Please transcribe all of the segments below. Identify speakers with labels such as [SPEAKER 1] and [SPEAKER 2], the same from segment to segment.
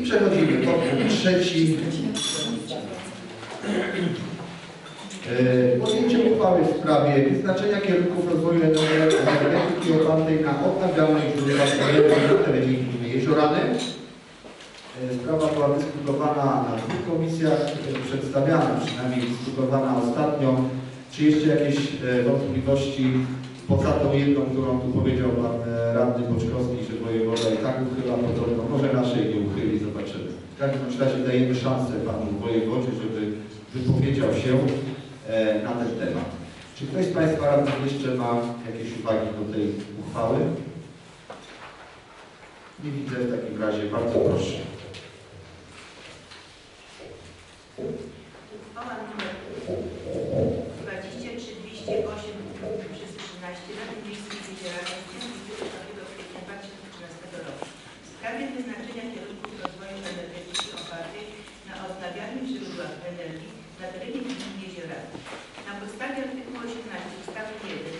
[SPEAKER 1] I przechodzimy do punktu trzeci. E, Podjęcie uchwały w sprawie wyznaczenia kierunków rozwoju energetyki opartej na odnawialnych źródłach energii na terenie gminy Jeziorany. E, Sprawa była dyskutowana na dwóch komisjach, e, przedstawiana przynajmniej dyskutowana ostatnio. Czy jeszcze jakieś wątpliwości poza tą jedną, którą tu powiedział pan e, radny Boczkowski, że wojewoda i tak uchyla podobno, może naszej nie uchyli, zobaczymy. W każdym razie dajemy szansę panu wojewodzie, żeby wypowiedział się e, na ten temat. Czy ktoś z Państwa radnych jeszcze ma jakieś uwagi do tej uchwały? Nie widzę w takim razie, bardzo proszę.
[SPEAKER 2] Uchwała nr 23208 przez 13 Rady Miejskiej Wydzielania z dnia 24 kwietnia 2013 roku w sprawie wyznaczenia kierunków rozwoju energetyki opartej na odnawialnych źródłach energii na terenie Jeziorany. Na podstawie artykułu 18 ustawy 1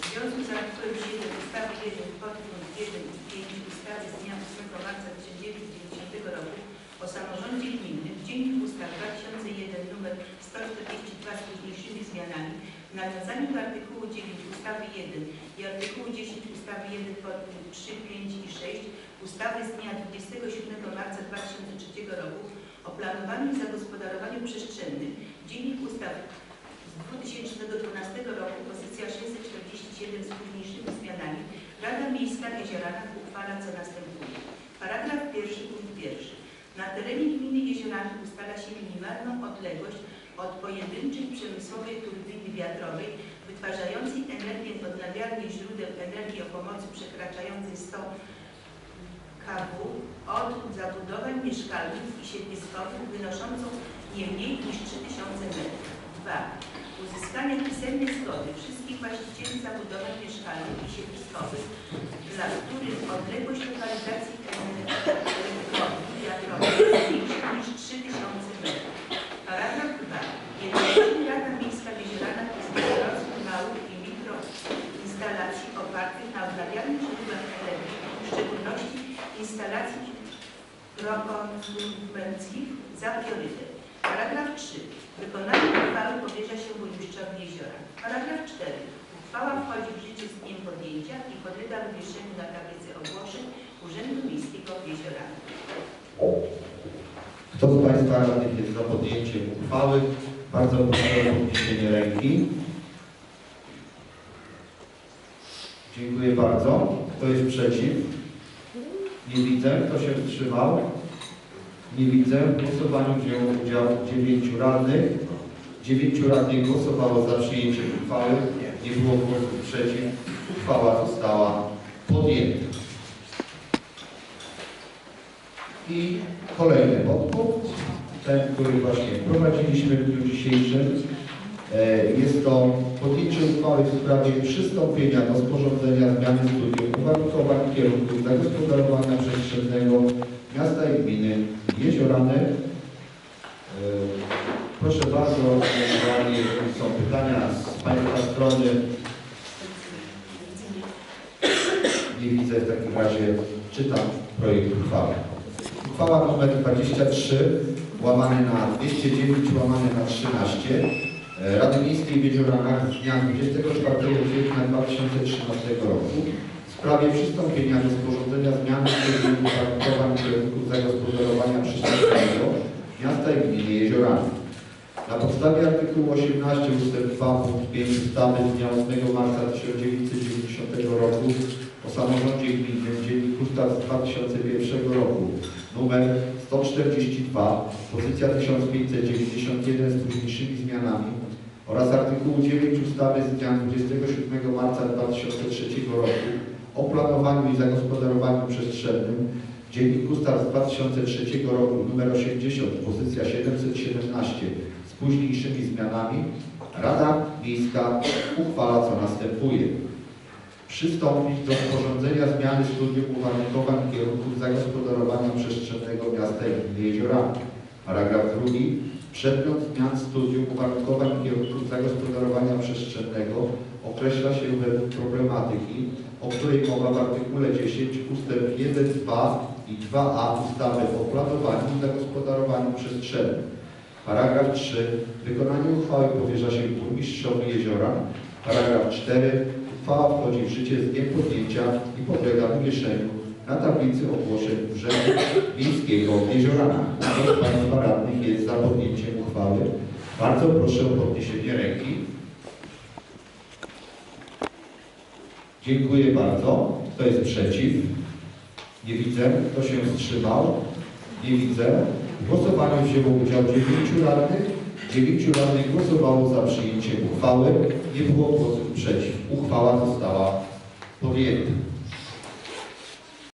[SPEAKER 2] w związku z artykułem 7 ustawy 1 podpunkt 1 i 5 ustawy z dnia 8 marca 1990 roku o samorządzie gminnym dziennik ustaw 2001 nr 142 z późniejszymi zmianami w nawiązaniu do artykułu 9 ustawy 1 i artykułu 10 ustawy 1 podpunkt 3, 5 i 6 ustawy z dnia 27 marca 2003 roku o planowaniu i zagospodarowaniu przestrzennym dziennik ustaw z 2012 roku pozycja 647 z późniejszymi zmianami Rada Miejska Jeziorana uchwala co następuje. Paragraf pierwszy punkt pierwszy. Na terenie gminy Jeziorany ustala się minimalną odległość od pojedynczej przemysłowej turbiny wiatrowej wytwarzającej energię z odnawialnych źródeł energii o pomocy przekraczającej 100 kW od zabudowań mieszkalnych i siedliskowych wynoszącą nie mniej niż 3000 metrów. 2. Uzyskanie pisemnej zgody wszystkich właścicieli zabudowań mieszkalnych i siedliskowych, dla których odległość lokalizacji elektrowni wiatrowej jest mniejsza niż 3000 metrów. Paragraf 2. Jednocześnie Rada Miejska w Jezioranach uznaje rozwój małych i mikroinstalacji opartych na odnawialnych źródłach energii, w szczególności instalacji prokonsumenckich za priorytet. Paragraf 3. Wykonanie uchwały powierza się burmistrzowi jeziora. Paragraf 4. Uchwała wchodzi w życie z dniem podjęcia i podlega wywieszeniu na tablicy ogłoszeń Urzędu Miejskiego w Jeziorach.
[SPEAKER 1] Kto z Państwa radnych jest za podjęciem uchwały? Bardzo proszę o podniesienie ręki. Dziękuję bardzo. Kto jest przeciw? Nie widzę. Kto się wstrzymał? Nie widzę. W głosowaniu wzięło udział dziewięciu radnych. Dziewięciu radnych głosowało za przyjęciem uchwały. Nie było głosów przeciw. Uchwała została podjęta. I kolejny podpunkt, ten, który właśnie wprowadziliśmy w dniu dzisiejszym. E, Jest to podjęcie uchwały w sprawie przystąpienia do sporządzenia zmiany studium uwarunkowań kierunków zagospodarowania przestrzennego miasta i gminy Jeziorany. E, Proszę bardzo, jeżeli są pytania z Państwa strony. Nie widzę w takim razie, czytam projekt uchwały. Uchwała nr 23 łamane na 209 łamane na 13 e, Rady Miejskiej w Jezioranach z dnia 24 kwietnia 2013 roku w sprawie przystąpienia do sporządzenia studium uwarunkowań kierunków zagospodarowania przestrzennego miasta i gminy Jeziorany. Na podstawie artykułu 18 ust. 2 punkt 5 ustawy z dnia 8 marca 1990 roku o samorządzie gminnym Dziennik Ustaw z 2001 roku numer 142, pozycja 1591 z późniejszymi zmianami oraz artykułu 9 ustawy z dnia 27 marca 2003 roku o planowaniu i zagospodarowaniu przestrzennym Dziennik Ustaw z 2003 roku nr 80, pozycja 717 z późniejszymi zmianami Rada Miejska uchwala co następuje przystąpić do sporządzenia zmiany studium uwarunkowań kierunków zagospodarowania przestrzennego miasta Jeziorany. Paragraf drugi. Przedmiot zmian studium uwarunkowań kierunków zagospodarowania przestrzennego określa się według problematyki, o której mowa w artykule 10 ust. 1, 2 i 2a ustawy o planowaniu i zagospodarowaniu przestrzennym. Paragraf 3. Wykonanie uchwały powierza się burmistrzowi Jeziora. Paragraf 4. Uchwała wchodzi w życie z dniem podjęcia i podlega wywieszeniu na tablicy ogłoszeń Urzędu Miejskiego w Jezioranach. Kto z Państwa radnych jest za podjęciem uchwały? Bardzo proszę o podniesienie ręki. Dziękuję bardzo. Kto jest przeciw? Nie widzę. Kto się wstrzymał? Nie widzę. W głosowaniu wzięło udział dziewięciu radnych. Dziewięciu radnych głosowało za przyjęciem uchwały. Nie było głosów przeciw. Uchwała została podjęta.